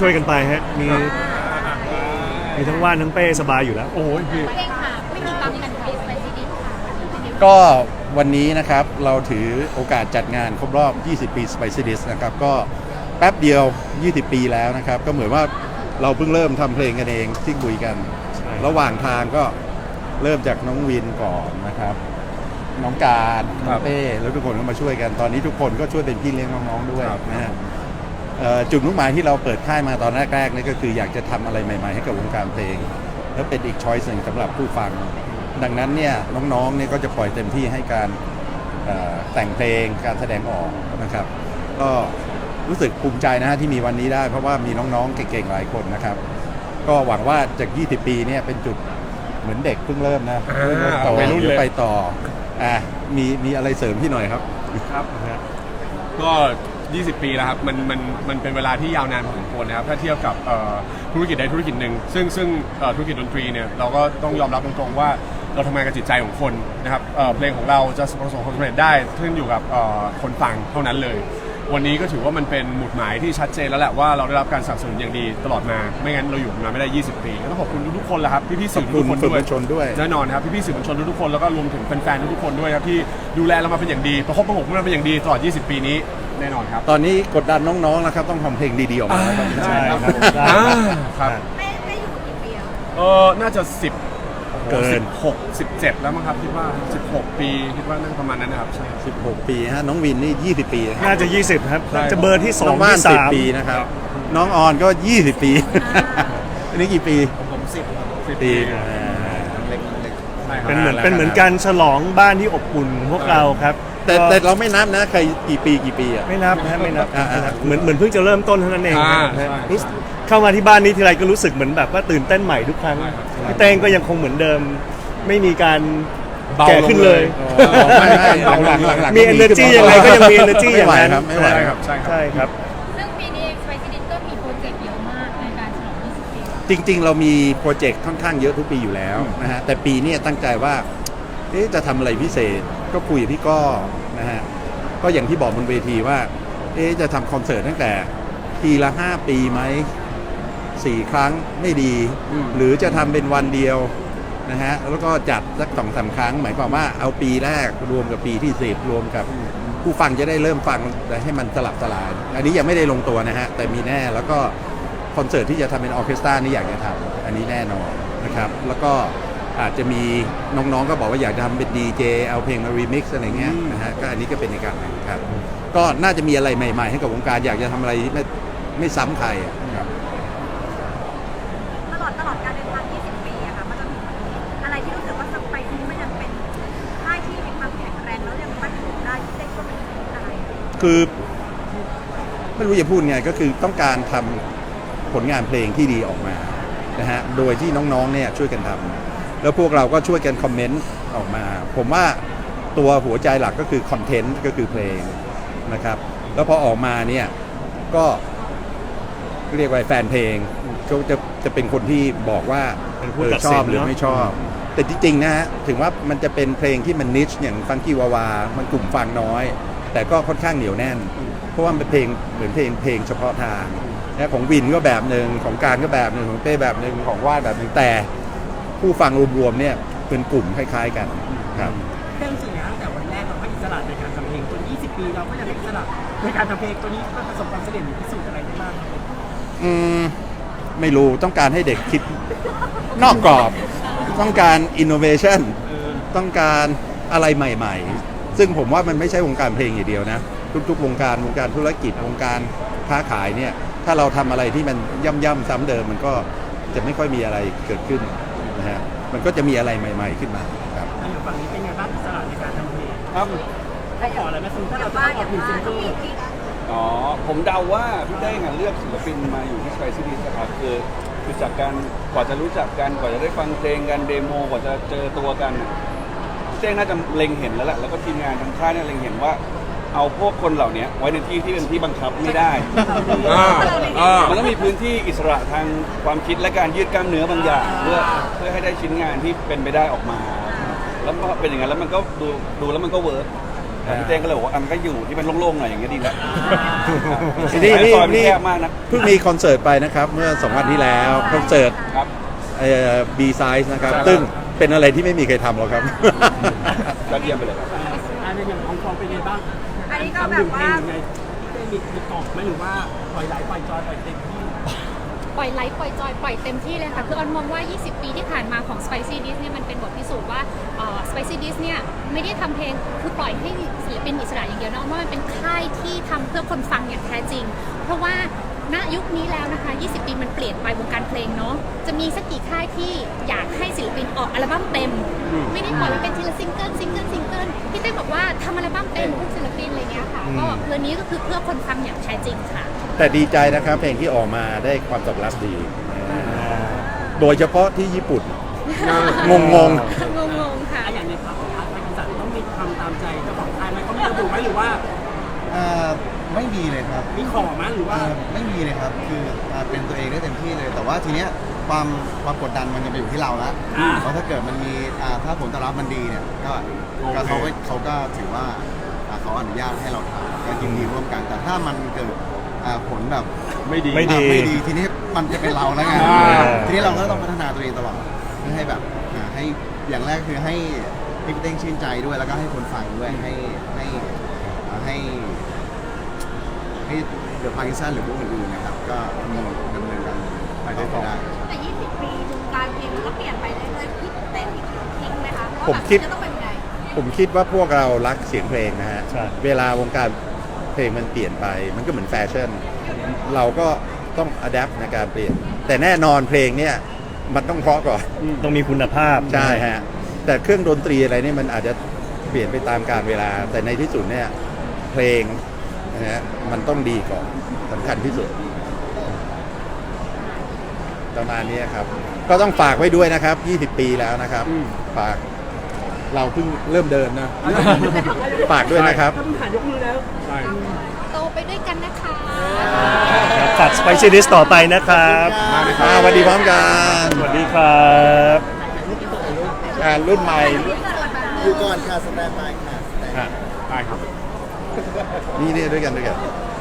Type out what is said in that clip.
ช่วยๆกันไปฮะมีมีทั้งว่านทั้งเป้สบายอยู่แล้วโอ้ยพี่เพลงค่ะไม่มีปั๊มกันฟีสไปซีดีค่ะก็วันนี้นะครับเราถือโอกาสจัดงานครบรอบ 20 ปี Spicy Dish นะครับก็แป๊บเดียว 20 ปีแล้วนะครับ ก็เหมือนว่าเราเพิ่งเริ่มทำเพลงกันเองที่คุยกันใช่ระหว่างทางก็เริ่มจากน้องวินก่อนนะครับ น้องการน้องเป้แล้วทุกคนก็มาช่วยกันตอนนี้ทุกคนก็ช่วยเป็นพี่เลี้ยงน้องๆด้วยนะฮะเอ่อ จุดมุ่งหมายที่เราเปิดค่ายมาตอนแรกๆนี่ก็คืออยากจะทำอะไรใหม่ๆให้กับวงการเพลง แล้วเป็นอีกช้อยส์หนึ่งสำหรับผู้ฟัง ดังนั้นเนี่ยน้องๆเนี่ยก็จะปล่อยเต็มที่ให้การเอ่อแต่งเพลงการแสดงออกนะครับ ก็รู้สึกภูมิใจนะฮะที่มีวันนี้ได้ เพราะว่ามีน้องๆ เก่งๆ หลายคนนะครับ ก็หวังว่าจาก 20 ปีเนี่ยเป็นจุดเหมือนเด็กเพิ่งเริ่มนะอ่าเพิ่งเริ่มโตวัยรุ่นเลยเดี๋ยวไปต่ออะมีมีอะไรเสริมพี่หน่อยครับครับก็ 20 ปีแล้วครับมันมันมันเป็นเวลาที่ยาวนานพอสมควรนะครับถ้าเทียบกับเอ่อธุรกิจใดธุรกิจหนึ่งซึ่งซึ่งเอ่อธุรกิจดนตรีเนี่ยเราก็ต้องยอมรับตรงๆว่าเราทำงานกับจิตใจของคนนะครับเอ่อเพลงของเราจะประสบความสำเร็จได้ขึ้นอยู่กับเอ่อคนฟังเท่านั้นเลย วันนี้ก็ถือว่ามันเป็นหมุดหมายที่ชัดเจนแล้วแหละว่าเราได้รับการสนับสนุนอย่างดีตลอดมาไม่งั้นเราอยู่มาไม่ได้ 20 ปีก็ต้องขอบคุณทุกๆคนแหละครับพี่ๆสื่อทุกๆคนขอบคุณด้วยสื่อมวลชนด้วย แน่นอนครับพี่ๆสื่อมวลชนทุกๆคนแล้วก็รวมถึงแฟนๆทุกๆคนด้วยครับที่ดูแลเรามาเป็นอย่างดีประคบประหงมเราเป็นอย่างดีตลอด 20 ปีนี้ แน่นอนครับ ตอนนี้กดดันน้องๆแล้วครับต้องทำเพลงดีๆออกมาแล้วครับใช่ครับได้อ่าครับไม่ไม่อยู่กี่ปีแล้วเออน่าจะ 10 เกิน16 17 แล้วมั้งครับคิดว่า 16 ปีคิดว่าน่าจะประมาณนั้นนะครับใช่ 16 ปีฮะน้องวินนี่ 20 ปีน่าจะ 20 ครับใช่จะเบอร์ที่น้อง2บ้านที่10 ปี3นะครับ น้องออนก็ 20 ปี อันนี้กี่ปีผม10 10ปีใช่ครับ เป็นเหมือนเป็นเหมือนการฉลองบ้านที่อบอุ่นพวกเราครับ แต่ก็แต่เราไม่นับนะใครกี่ปีกี่ปีอะ ไม่นับนะไม่นับอ่าอ่า เหมือนเหมือนเพิ่งจะเริ่มต้นเท่านั้นเองอ่านะใช่ รู้สึกเข้ามาที่บ้านนี้ทีไรก็รู้สึกเหมือนแบบว่าตื่นเต้นใหม่ทุกครั้งใช่ครับพี่เต้งก็ยังคงเหมือนเดิม ไม่มีการเบาแก่ลงขึ้นเลยอ๋อไม่ไม่หลังๆหลังๆมี energy ยังไงก็ยังมี energy ไม่ไหวอย่างนั้นครับไม่ไหวใช่คครัรับบ ใช่ครับ ใช่ครับ ซึ่งปีนี้เองไปซีดีก็มีโปรเจกต์เยอะมากในการฉลอง 20 ปีจริง ๆ เรามีโปรเจกต์ค่อนข้างเยอะทุกปีอยู่แล้วนะฮะแต่ปีนี้ตั้งใจว่า เอ๊ะจะทำอะไรพิเศษก็คุยกับพี่ก้อนะฮะก็อย่างที่บอกบนเวทีว่า เอ๊ะจะทำคอนเสิร์ตตั้งแต่ทีละ5ปีไหมสี่ครั้งไม่ดีอืมหรือจะทำเป็นวันเดียวนะฮะแล้วก็จัดสักสองสามครั้ง หมายความว่าเอาปีแรกรวมกับปีที่สิบรวมกับผู้ฟังจะได้เริ่มฟังและให้มันสลับสลายอันนี้ยังไม่ได้ลงตัวนะฮะแต่มีแน่แล้วก็คอนเสิร์ตที่จะทำเป็นออร์เคสตรานี่อยากจะทำอันนี้แน่นอนนะครับ แล้วก็ อาจจะมีน้องๆก็บอกว่าอยากจะทำเป็นดีเจเอาเพลงมารีมิกซ์อะไรเงี้ยนะฮะก็อันนี้ก็เป็นในการหนึ่งครับ ก็น่าจะมีอะไรใหม่ ๆ ให้กับวงการอยากจะทำอะไรที่ไม่ไม่ซ้ำใครอะครับ ตลอดตลอดการเดินทาง 20 ปีอะค่ะ มันจะมีอะไรที่รู้สึกว่าสไปซี่มันยังเป็นค่ายที่มีความแข็งแรงแล้วยังมั่นคงได้ที่ได้ช่วงนี้อะไรคือไม่รู้จะพูดไงก็คือต้องการทำผลงานเพลงที่ดีออกมานะฮะโดยที่น้องๆเนี่ยช่วยกันทำ แล้วพวกเราก็ช่วยกันคอมเมนต์ออกมา ผมว่าตัวหัวใจหลักก็คือคอนเทนต์ก็คือเพลงนะครับ แล้วพอออกมาเนี่ยก็เรียกว่าแฟนเพลงก็จะจะเป็นคนที่บอกว่าเป็นผู้เออตัดชสิอนบหรือเนอะ ไม่ชอบ แต่จริงๆนะฮะถึงว่ามันจะเป็นเพลงที่มันนิชอย่างฟังกี้วาวา มันกลุ่มฟังน้อย แต่ก็ค่อนข้างเหนียวแน่น เพราะว่ามันเป็นเพลงเหมือนเพลงเพลงเฉพาะทางนะของวินก็แบบหนึ่งของการก็แบบหนึ่งของเต้แบบหนึ่งของวาดแบบหนึ่งแต่ ผู้ฟังรวมๆเนี่ยเป็นกลุ่มคล้ายๆกันครับเรื่องจริงนะตั้งแต่วันแรกเราให้อิสระในการทำเพลงจน20 ปีเราก็ยังให้อิสระในการทำเพลงตัวนี้ก็ประสบความสำเร็จหรือพิสูจน์อะไรได้บ้างครับอืมไม่รู้ต้องการให้เด็กคิดนอกกรอบ ต้องการอินโนเวชันต้องการอะไรใหม่ ๆ ซึ่งผมว่ามันไม่ใช่วงการเพลงอย่างเดียวนะ ทุกๆ วงการวงการธุรกิจวงการค้าขายเนี่ย ถ้าเราทำอะไรที่มันย่ำๆซ้ำเดิมมันก็จะไม่ค่อยมีอะไรเกิดขึ้น นะฮะมันก็จะมีอะไรใหม่ๆขึ้นมาครับอันอยู่ฝั่งนี้เป็นไงบ้างอิสระในการทำเพลงครับเขาขออะไรไหมสมมติถ้าอเราย่างจะว่าต้องอออย่างกหนึ่งซิว่างเกิต้องลมีที่อ๋อผมเดาว่าพี่เต้งอะเลือกศิลปินมาอยู่ที่ Spicy d i s นะครับคือคือจากการกว่าจะรู้จักกันกว่าจะได้ฟังเพลงกันเดโมกว่าจะเจอตัวกันอะพี่เต้งน่าจะเล็งเห็นแล้วแหละแล้วก็ทีมงานทางค่ายเนี่ยเล็งเห็นว่า เอาพวกคนเหล่านี้ไว้ในที่ที่เป็นที่บังคับไม่ได้ อ่าอ่ามันต้องมีพื้นที่อิสระทางความคิดและการยืดกล้ามเนื้อบางอย่าง เพื่อเพื่อให้ได้ชิ้นงานที่เป็นไปได้ออกมา แล้วก็เป็นอย่างนั้นแล้วมันก็ดูดูแล้วมันก็เวิร์กแต่พี่เต้งก็เลยบอกว่าอะมันก็อยู่ที่เป็นโล่งๆหน่อยอย่างเงี้ยดีแล้วนี่นี่ซอยมันนี่แคบมากนะเพิ่งมีคอนเสิร์ตไปนะครับเมื่อสองวันที่แล้วคอนเสิร์ตครับเอ่อบีไซส์นะครับครับ ซึ่งเป็นอะไรที่ไม่มีใครทำหรอกครับยอดเยี่ยมไปเลยครับ อันนี้อย่างของฟองเป็นไงบ้างอันนี้ก็ทำหแบนึ่บงเพลว่างยังไงได้มีมีกรอบไหมหรือว่าปล่อยไหลปล่อยจอยปล่อยเต็มที่ ปล่อยไลฟ์ปล่อยจอย ปล่อยเต็มที่เลยค่ะ คือออนมองว่า 20 ปีที่ผ่านมาของ Spicy Dish เนี่ยมันเป็นบทพิสูจน์ว่าเอ่อ Spicy Dish เนี่ยไม่ได้ทำเพลงคือปล่อยให้ศิลปินอิสระอย่างเดียวนะออนว่ามันเป็นค่ายที่ทำเพื่อคนฟังอย่างแท้จริง เพราะว่าณยุคนี้แล้วนะคะ 20 ปีมันเปลี่ยนไปวงการเพลงเนาะจะมีสักกี่ค่ายที่อยากให้ศิลปินออกอัลบั้มเต็มไม่ได้ปล่อยม เกิลพี่เต้บอกว่าทำอัลบั้มเต็มทุกศิลปินอะไรเงี้ยค่ะ ก็เรื่องนี้ก็คือเพื่อคนฟังอย่างแท้จริงค่ะ แต่ดีใจนะครับเพลงที่ออกมาได้ความตอบรับดี โดยเฉพาะที่ญี่ปุ่น งงงงงๆค่ะ อะอย่างในภาพของอาร์ตคอนเสิร์ตต้องมีทำตามใจเจ้าของค่ายไหมเขามีระบุไหมหรือว่าอ่า ไม่มีเลยครับมีขอไหมหรือว่าอ่าไม่มีเลยครับ คืออ่าเป็นตัวเองได้เต็มที่เลย แต่ว่าทีเนี้ยความความกดดันมันจะไปอยู่ที่เราละอ่า เพราะถ้าเกิดมันมีอ่าถ้าผลตอบรับมันดีเนี่ยก็ก็เขาก็เขาก็ถือว่าอ่าเขาอนุญาตให้เราทำก็ยินดีร่วมกัน แต่ถ้ามันเกิดอ่าผลแบบ ไม่ดี ไม่ดีอ่าไม่ดีทีนี้มันจะเป็นเราแล้วไงอ่า ทีนี้เราก็ต้องพัฒนาตัวเองตลอดเพื่อให้แบบอ่าให้อย่างแรกคือให้ให้พี่เต้งชื่นใจด้วยแล้วก็ให้คนฟังด้วยให้ให้อ่าให้ ให้เดอะพาร์กินสันหรือพวกอื่นๆนะครับ ก็ดำเนินดำเนินการไปได้ต่อได้ แต่ 20 ปีวงการเพลงมันก็เปลี่ยนไปเรื่อยๆคิดเต้นทิ้งไหมคะว่าผมแบบคิดจะต้องเป็นยังไงผมคิดว่าพวกเรารักเสียงเพลงนะฮะ ใช่ เวลาวงการเพลงมันเปลี่ยนไป มันก็เหมือนแฟชั่น เราก็ต้องอัดแอปในการเปลี่ยน แต่แน่นอนเพลงเนี่ยมันต้องเพราะก่อน ต้องมีคุณภาพ ใช่ฮะ แต่เครื่องดนตรีอะไรนี่มันอาจจะเปลี่ยนไปตามกาลเวลา แต่ในที่สุดเนี่ยเพลง นะฮะมันต้องดีก่อนสำคัญที่สุด ประมาณนี้ครับ ก็ต้องฝากไว้ด้วยนะครับ 20 ปีแล้วนะครับ ฝากเราเพิ่งเริ่มเดินนะ ฝากด้วยนะครับ ถ้าเพิ่งผ่านยกมือแล้ว ใช่โตไปด้วยกันนะคะครับฝาก Spicy Dish ต่อไปนะครับอ่าสวัสดีพร้อมกันสวัสดีครับงานรุ่นใหม่ อยู่ก่อนค่ะสแตนบายค่ะ อะได้ครับ นี่นี่ด้วยกันด้วยกันค